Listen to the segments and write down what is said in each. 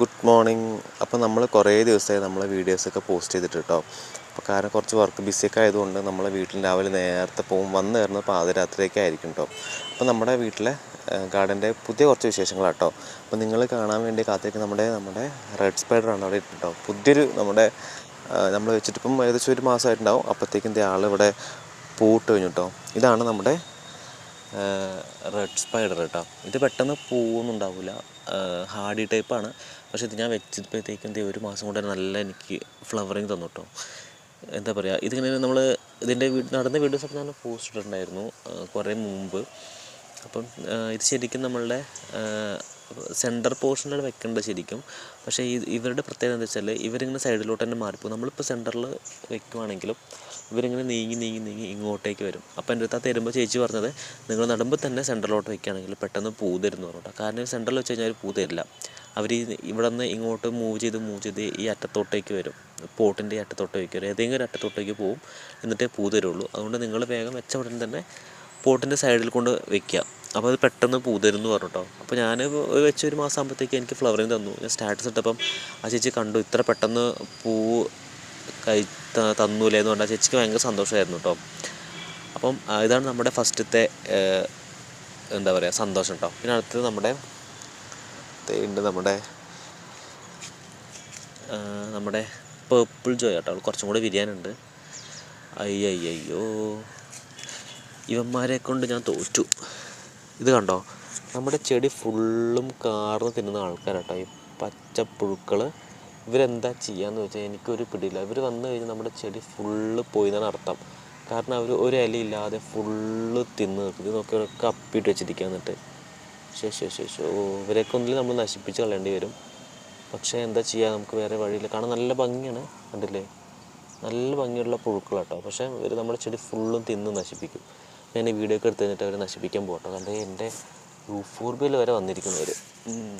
Good morning. അപ്പോൾ നമ്മൾ കുറേ ദിവസമായി നമ്മളെ വീഡിയോസൊക്കെ പോസ്റ്റ് ചെയ്തിട്ട് കേട്ടോ. അപ്പോൾ കാരണം കുറച്ച് വർക്ക് ബിസിയൊക്കെ ആയതുകൊണ്ട് നമ്മളെ വീട്ടിൽ രാവിലെ നേരത്തെ പോകും. വന്ന് കയറുന്നത് പാതിരാത്രിയൊക്കെ ആയിരിക്കും കേട്ടോ. അപ്പോൾ നമ്മുടെ വീട്ടിലെ ഗാർഡന്റെ പുതിയ കുറച്ച് വിശേഷങ്ങളാണ് കേട്ടോ. അപ്പോൾ നിങ്ങൾ കാണാൻ വേണ്ടി കാത്തിരിക്കുന്ന നമ്മുടെ നമ്മുടെ റെഡ് സ്പൈഡറാണ് അവിടെ കേട്ടോ. പുതിയൊരു നമ്മുടെ നമ്മൾ വെച്ചിട്ടിപ്പം ഏകദേശം ഒരു മാസമായിട്ടുണ്ടാവും. അപ്പോഴത്തേക്കും ആൾ ഇവിടെ പൂട്ട് കഴിഞ്ഞു കേട്ടോ. ഇതാണ് നമ്മുടെ റെഡ് സ്പൈഡർ കേട്ടോ. ഇത് പെട്ടെന്ന് പൂവൊന്നും ഉണ്ടാവില്ല ഹാർഡി ടൈപ്പാണ് പക്ഷേ ഇത് ഞാൻ വെച്ചപ്പോഴത്തേക്കും ഒരു മാസം കൊണ്ട് നല്ല എനിക്ക് ഫ്ലവറിങ് തന്നു കേട്ടോ. എന്താ പറയുക ഇതിങ്ങനെ നമ്മൾ ഇതിന്റെ വീട് നടന്ന വീഡിയോസൊക്കെ ഞാൻ പോസ്റ്റ് ഇട്ടിട്ടുണ്ടായിരുന്നു കുറേ മുമ്പ്. അപ്പം ഇത് ശരിക്കും നമ്മളുടെ സെന്റർ പോർഷനിലാണ് വെക്കേണ്ടത് ശരിക്കും. പക്ഷേ ഇവരുടെ പ്രത്യേകത എന്താ വെച്ചാൽ ഇവരിങ്ങനെ സൈഡിലോട്ട് തന്നെ മാറിപ്പോകും. നമ്മളിപ്പോൾ സെന്ററിൽ വെക്കുവാണെങ്കിലും ഇവരിങ്ങനെ നീങ്ങി നീങ്ങി നീങ്ങി ഇങ്ങോട്ടേക്ക് വരും. അപ്പോൾ എന്റെ അടുത്ത് തരുമ്പോൾ ചേച്ചി പറഞ്ഞത് നിങ്ങൾ നടുമ്പോൾ തന്നെ സെന്ററിലോട്ട് വെക്കുകയാണെങ്കിൽ പെട്ടെന്ന് പൂ തരുന്നു പറഞ്ഞോട്ടോ. കാരണം സെന്ററിൽ വെച്ച് കഴിഞ്ഞാൽ പൂ തരില്ല. അവർ ഇവിടെ നിന്ന് ഇങ്ങോട്ട് മൂവ് ചെയ്ത് മൂവ് ചെയ്ത് ഈ അറ്റത്തോട്ടേക്ക് വരും. പോട്ടിന്റെ അറ്റത്തോട്ടേക്ക് വരും. ഏതെങ്കിലും ഒരു അറ്റത്തോട്ടേക്ക് പോവും. എന്നിട്ടേ പൂ തരുള്ളൂ. അതുകൊണ്ട് നിങ്ങൾ വേഗം വെച്ച ഉടനെ തന്നെ പോട്ടിന്റെ സൈഡിൽ കൊണ്ട് വെക്കുക അപ്പോൾ അത് പെട്ടെന്ന് പൂതരുന്നു പറഞ്ഞിട്ടോ. അപ്പോൾ ഞാൻ വെച്ച ഒരു മാസം ആകുമ്പോഴത്തേക്ക് എനിക്ക് ഫ്ലവറിങ് തന്നു. ഞാൻ സ്റ്റാറ്റസ് ഇട്ടപ്പം ആ ചേച്ചി കണ്ടു ഇത്ര പെട്ടെന്ന് പൂ കൈ തന്നൂലേ എന്ന് പറഞ്ഞാൽ ചേച്ചിക്ക് ഭയങ്കര സന്തോഷമായിരുന്നു കേട്ടോ അപ്പം ഇതാണ് നമ്മുടെ ഫസ്റ്റത്തെ എന്താ പറയുക സന്തോഷം കേട്ടോ പിന്നെ അടുത്തത് നമ്മുടെ ഉണ്ട് നമ്മുടെ നമ്മുടെ പേർപ്പിൾ ജോയ് കേട്ടോ കുറച്ചും കൂടെ വിരിയാനുണ്ട്. അയ്യയ്യോ ഇവന്മാരെ കൊണ്ട് ഞാൻ തോറ്റു. ഇത് കണ്ടോ? നമ്മുടെ ചെടി ഫുള്ളും കാർന്ന് തിന്നുന്ന ആൾക്കാരാട്ടോ. ഈ പച്ചപ്പുഴുക്കൾ. ഇവരെന്താ ചെയ്യാന്ന് വെച്ചാൽ എനിക്കൊരു പിടിയില്ല. ഇവർ വന്നു കഴിഞ്ഞാൽ നമ്മുടെ ചെടി ഫുള്ള് പോയി എന്നാണ് അർത്ഥം. കാരണം അവർ ഒരു ഇലയില്ലാതെ ഫുള്ള് തിന്ന് ഇത് നോക്കി അവരൊക്കെ അപ്പിയിട്ട് വെച്ചിരിക്കുക എന്നിട്ട്. ശേഷോ ശേഷോ ഇവരെയൊക്കെ ഒന്നിൽ നമ്മൾ നശിപ്പിച്ച് കളയേണ്ടി വരും. പക്ഷേ എന്താ ചെയ്യുക നമുക്ക് വേറെ വഴിയില്ല. കാരണം നല്ല ഭംഗിയാണ്. കണ്ടില്ലേ? നല്ല ഭംഗിയുള്ള പുഴുക്കളാട്ടോ. പക്ഷേ ഇവർ നമ്മുടെ ചെടി ഫുള്ളും തിന്ന് നശിപ്പിക്കും. ഞാൻ ഈ വീഡിയോ ഒക്കെ എടുത്ത് കഴിഞ്ഞിട്ട് അവരെ നശിപ്പിക്കാൻ പോകട്ടോ. കണ്ടേ? എന്റെ യൂഫോർബിയിൽ വരെ വന്നിരിക്കുന്നവർ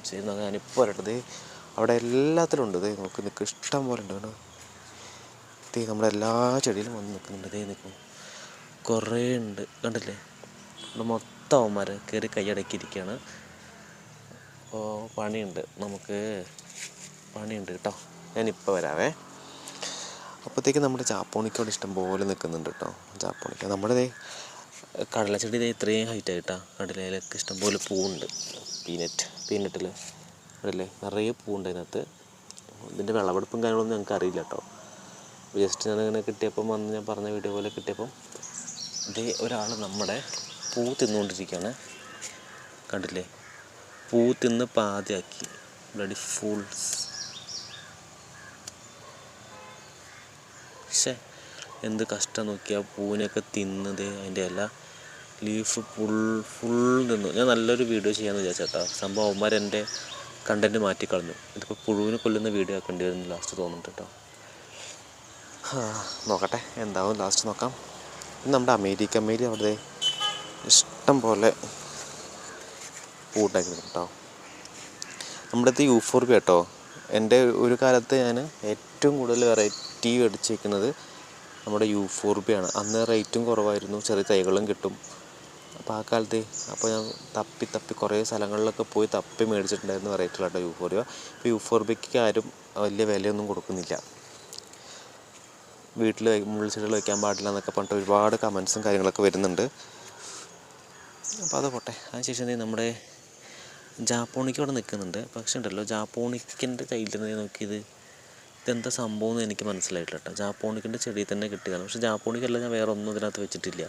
ശരി നോക്കാം ഞാനിപ്പോൾ വരട്ടെ. അവിടെ എല്ലാത്തിലും ഉണ്ട്. ഇതേ നോക്ക് നിൽക്കും ഇഷ്ടം പോലെ ഉണ്ട് കേട്ടോ ദേ നമ്മുടെ എല്ലാ ചെടിയിലും വന്ന് നിൽക്കുന്നുണ്ട്. ഇതേ നിൽക്കും കുറേ ഉണ്ട്. കണ്ടില്ലേ? ഇവിടെ മൊത്തം അവന്മാർ കയറി കൈയടക്കിയിരിക്കുകയാണ് അപ്പോൾ പണിയുണ്ട്. നമുക്ക് പണിയുണ്ട് കേട്ടോ. ഞാനിപ്പോൾ വരാവേ. അപ്പോഴത്തേക്ക് നമ്മുടെ ചാപ്പോണിക്കോട് ഇഷ്ടം പോലെ നിൽക്കുന്നുണ്ട് കേട്ടോ. ചാപ്പോണിക്ക. നമ്മുടെ കടലച്ചെടി ദേ ഇത്രയും ഹൈറ്റ് ആയിട്ടാണ് കടലയിലൊക്കെ ഇഷ്ടംപോലെ പൂവുണ്ട്. പീനറ്റ് പീനട്ടിൽ അല്ലേ നിറയെ പൂവുണ്ട് അതിനകത്ത്. ഇതിന്റെ വിളവെടുപ്പും കാര്യങ്ങളൊന്നും ഞങ്ങൾക്ക് അറിയില്ല കേട്ടോ ജസ്റ്റ് ഞാനിങ്ങനെ കിട്ടിയപ്പം വന്ന് ഞാൻ പറഞ്ഞ വീഡിയോ പോലെ കിട്ടിയപ്പം ഇതേ ഒരാൾ നമ്മുടെ പൂ തിന്നുകൊണ്ടിരിക്കുകയാണ് കണ്ടില്ലേ? പൂ തിന്ന് പാതിയാക്കി. ബ്ലഡി ഫൂൾസ് പക്ഷേ എന്ത് കഷ്ടം നോക്കിയാൽ പൂവിനൊക്കെ തിന്നത് അതിന്റെ ഇല ലീഫ് ഫുൾ ഫുൾ നിന്നു ഞാൻ നല്ലൊരു വീഡിയോ ചെയ്യാമെന്ന് വിചാരിച്ചേട്ടാ സംഭവം അവന്മാർ എന്റെ കണ്ടന്റ് മാറ്റിക്കളഞ്ഞു ഇതിപ്പോൾ പുഴുവിനെ കൊല്ലുന്ന വീഡിയോ ആക്കേണ്ടി വരുന്നു ലാസ്റ്റ് തോന്നുന്നുണ്ട് കേട്ടോ. നോക്കട്ടെ എന്താവും ലാസ്റ്റ് നോക്കാം. നമ്മുടെ അമേരിക്ക അമേരി അവിടെ ഇഷ്ടം പോലെ പൂട്ടാക്കി കേട്ടോ. നമ്മുടെ അടുത്ത് യൂഫോർബി കേട്ടോ. എന്റെ ഒരു കാലത്ത് ഞാൻ ഏറ്റവും കൂടുതൽ വെറൈറ്റി മേടിച്ചേക്കുന്നത് നമ്മുടെ യൂഫോർബിയാണ് അന്ന് റേറ്റും കുറവായിരുന്നു. ചെറിയ തൈകളും കിട്ടും. അപ്പോൾ ആ കാലത്ത് അപ്പോൾ ഞാൻ തപ്പി തപ്പി കുറേ സ്ഥലങ്ങളിലൊക്കെ പോയി തപ്പി മേടിച്ചിട്ടുണ്ടായിരുന്നു വെറൈറ്റികൾ അപ്പോൾ യൂഫോർബിയ ഫോർ യൂഫോർബിയയ്ക്ക് ആരും വലിയ വിലയൊന്നും കൊടുക്കുന്നില്ല. വീട്ടിൽ മുള്ളിച്ചെടികൾ വയ്ക്കാൻ പാടില്ല എന്നൊക്കെ പറഞ്ഞിട്ട് ഒരുപാട് കമൻസും കാര്യങ്ങളൊക്കെ വരുന്നുണ്ട്. അപ്പോൾ അത് പോട്ടെ. അതിനുശേഷം നമ്മുടെ ജാപ്പോണിക്ക് അവിടെ നിൽക്കുന്നുണ്ട് പക്ഷേ ഉണ്ടല്ലോ ജാപ്പോണിക്കിന്റെ കയ്യിലിരുന്ന് നോക്കിയത് ഇതെന്താ സംഭവം എന്ന് എനിക്ക് മനസ്സിലായിട്ടില്ല കേട്ടോ ജാപ്പോണിക്കിന്റെ ചെടി തന്നെ കിട്ടിയതാണ്. പക്ഷേ ജാപ്പോണിക്കല്ല ഞാൻ വേറെ ഒന്നും ഇതിനകത്ത് വെച്ചിട്ടില്ല.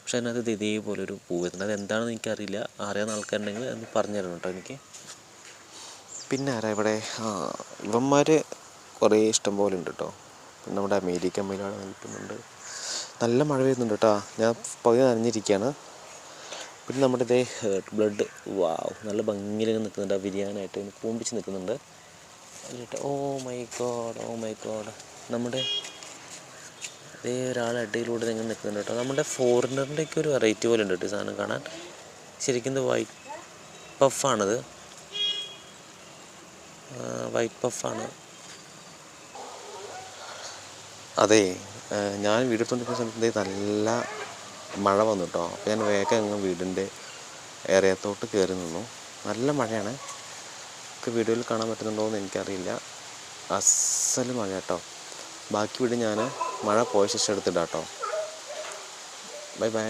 പക്ഷേ അതിനകത്ത് ഇത് ഇതേപോലെ ഒരു പൂ വരുന്നത് അത് എന്താണെന്ന് എനിക്കറിയില്ല. അറിയാവുന്ന ആൾക്കാരുണ്ടെങ്കിൽ അത് പറഞ്ഞു തരണം കേട്ടോ എനിക്ക്. പിന്നെ ആരാ ഇവിടെ? ഇവന്മാർ കുറേ ഇഷ്ടം പോലെ ഉണ്ട് കേട്ടോ പിന്നെ നമ്മുടെ അമേരിക്കൻ മയിലാണ് നിൽക്കുന്നുണ്ട്. നല്ല മഴ വരുന്നുണ്ട് കേട്ടോ ഞാൻ പകുതി നനഞ്ഞിരിക്കുകയാണ്. പിന്നെ നമ്മുടെ ഇതേ ബ്ലഡ്. വാവ് നല്ല ഭംഗിയിൽ നിൽക്കുന്നുണ്ട് ആ ബിരിയാണിയായിട്ട്. കൂമ്പിച്ച് നിൽക്കുന്നുണ്ട്. എന്നിട്ട് oh my God oh my God നമ്മുടെ അതേ ഒരാൾ അടിയിലൂടെ ഇങ്ങനെ നിൽക്കുന്നുണ്ട് കേട്ടോ. നമ്മുടെ ഫോറിനറിന്റെയൊക്കെ ഒരു വെറൈറ്റി പോലെ ഉണ്ട് കേട്ടോ സാധനം കാണാൻ. ശരിക്കും ഇത് വൈറ്റ് പഫാണിത് വൈറ്റ് പഫാണ് അതെ ഞാൻ വീടെടുത്തോണ്ടിരിക്കുന്ന സമയത്ത് നല്ല മഴ വന്നു കേട്ടോ. അപ്പോൾ ഞാൻ വേഗം അങ്ങ് വീടിന്റെ ഏറിയത്തോട്ട് കയറി നിന്നു. നല്ല മഴയാണ്. നിങ്ങൾക്ക് വീഡിയോയിൽ കാണാൻ പറ്റുന്നുണ്ടോ എന്ന് എനിക്കറിയില്ല. അസൽ മഴ കേട്ടോ. ബാക്കി വീട് ഞാൻ മഴ പോയ ശേഷം എടുത്തിടാം കേട്ടോ. Bye bye.